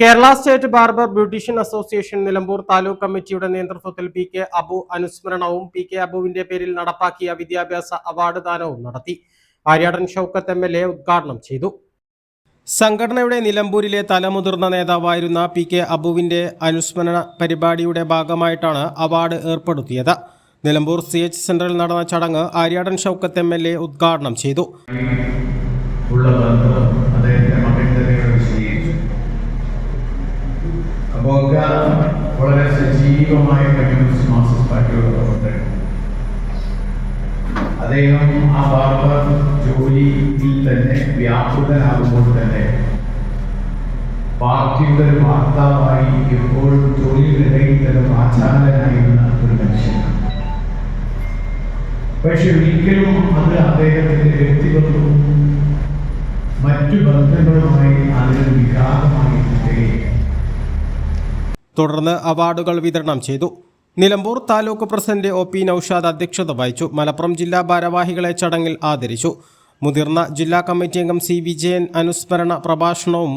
Kerala state barber beautician association Nilambur taluk കമ്മിറ്റിയുടെ നേതൃത്വത്തിൽ P K Abu അനുസ്മരണവും പി കെ അബുവിന്റെ പേരിൽ നടപ്പാക്കിയ വിദ്യാഭ്യാസ അവാർഡ് ദാനവും നടത്തി. Aryadan Shoukath M L A ഉദ്ഘാടനം ചെയ്തു. സംഘടനയുടെ നിലമ്പൂരിലെ തലമുതിർന്ന നേതാവായിരുന്ന പി കെ അബുവിന്റെ അനുസ്മരണ പരിപാടിയുടെ ഭാഗമായിട്ടാണ് അവാർഡ് ഏർപ്പെടുത്തിയത്. നിലമ്പൂർ സി എച്ച് സെന്ററിൽ നടന്ന ചടങ്ങ് Aryadan Shoukath M L A ഉദ്ഘാടനം ചെയ്തു. സജീവമായ കമ്മ്യൂണിസ്റ്റ് മാർക്സിസ്റ്റ് പാർട്ടിയുടെ അദ്ദേഹം ആ ബാർബർ ജോലിയിൽ തന്നെ വ്യാപൃതനാകുമ്പോൾ തന്നെ പാർട്ടിയുടെ ഒരു വാർത്താവായി എപ്പോഴും ജോലിയിലിടയിൽ തന്നെ വാചാലനായിരുന്ന ഒരു മനുഷ്യനാണ്. പക്ഷെ ഒരിക്കലും അത് അദ്ദേഹത്തിന്റെ വ്യക്തിത്വവും മറ്റു ബന്ധങ്ങളുമായി അതിന് വിഘാതമായി തീരുകയില്ല തുടർന്ന് അവാർഡുകൾ വിതരണം ചെയ്തു. Nilambur taluk president O P Noushad അധ്യക്ഷത വഹിച്ചു. മലപ്പുറം ജില്ലാ ഭാരവാഹികളെ ചടങ്ങിൽ ആദരിച്ചു. മുതിർന്ന ജില്ലാ കമ്മിറ്റി അംഗം സി വിജയൻ അനുസ്മരണ പ്രഭാഷണവും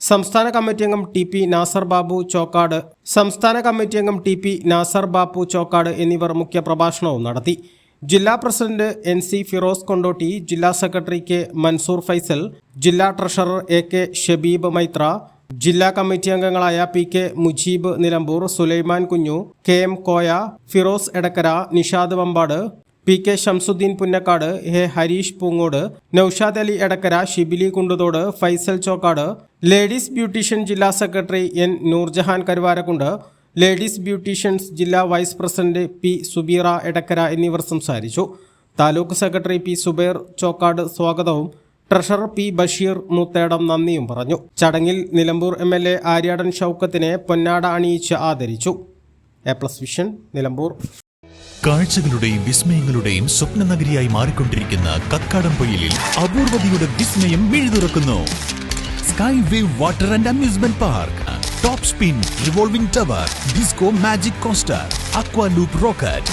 സംസ്ഥാന കമ്മിറ്റി അംഗം ടി പി നാസർ ബാബു ചോക്കാട് സംസ്ഥാന കമ്മിറ്റി അംഗം ടി പി നാസർ ബാബു ചോക്കാട് എന്നിവർ മുഖ്യ പ്രഭാഷണവും നടത്തി. ജില്ലാ president N C Firoz Kondotty ജില്ലാ സെക്രട്ടറി കെ മൻസൂർ ഫൈസൽ ജില്ലാ treasurer A K Shabeeb Maithra ജില്ലാ കമ്മിറ്റി അംഗങ്ങളായ P K Mujeeb Nilambur Sulaiman Kunju K M Koya Firoz Edakkara Nishad Vambad P K Shamsuddin Punnakkad A Hareesh Poongode Noushad Ali Edakkara Shibili Kunduthode Faisal Chokkad ladies beautician ജില്ലാ secretary N Noorjahan Karuvarakund ladies beauticians ജില്ലാ vice president P Subeera Edakkara എന്നിവർ സംസാരിച്ചു. Taluk secretary P Subair Chokkad സ്വാഗതവും treasurer P Basheer Muthedam നന്ദിയും പറഞ്ഞു. ചടങ്ങിൽ Nilambur M L A Aryadan ഷൗക്കത്തിനെ പൊന്നാട അണിയിച്ച് ആദരിച്ചു. A plus vision Nilambur. കാഴ്ചകളുടെയും വിസ്മയങ്ങളുടെയും സ്വപ്ന നഗരിയായി മാറിക്കൊണ്ടിരിക്കുന്ന കക്കാടംപൊയിലിൽ അപൂർവതയുടെ വിസ്മയം മിഴുതുറക്കുന്നു. Sky wave water and amusement park top spin revolving tower disco magic coaster aqua loop rocket